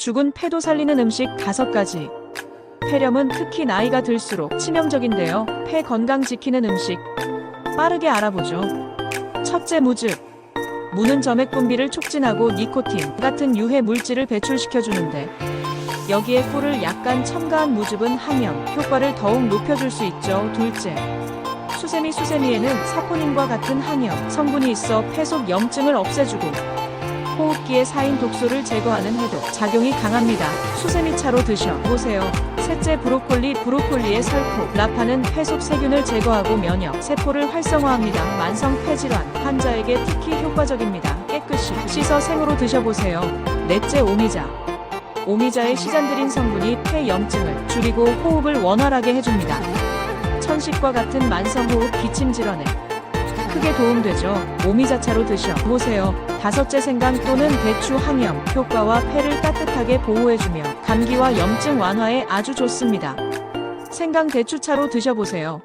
죽은 폐도 살리는 음식 5가지. 폐렴은 특히 나이가 들수록 치명적인데요. 폐 건강 지키는 음식. 빠르게 알아보죠. 첫째 무즙. 무는 점액 분비를 촉진하고 니코틴 같은 유해 물질을 배출시켜 주는데 여기에 꿀을 약간 첨가한 무즙은 항염 효과를 더욱 높여줄 수 있죠. 둘째. 수세미 수세미에는 사포닌과 같은 항염 성분이 있어 폐 속 염증을 없애주고 호흡기에 쌓인 독소를 제거하는 해독 작용이 강합니다. 수세미차로 드셔보세요. 셋째 브로콜리 브로콜리의 설포 라파는 폐속 세균을 제거하고 면역 세포를 활성화합니다. 만성 폐질환 환자에게 특히 효과적입니다. 깨끗이 씻어 생으로 드셔보세요. 넷째 오미자 오미자의 시잔들인 성분이 폐 염증을 줄이고 호흡을 원활하게 해줍니다. 천식과 같은 만성호흡 기침 질환에 크게 도움되죠. 오미자차로 드셔보세요. 다섯째 생강 또는 대추 항염 효과와 폐를 따뜻하게 보호해주며 감기와 염증 완화에 아주 좋습니다. 생강 대추차로 드셔보세요.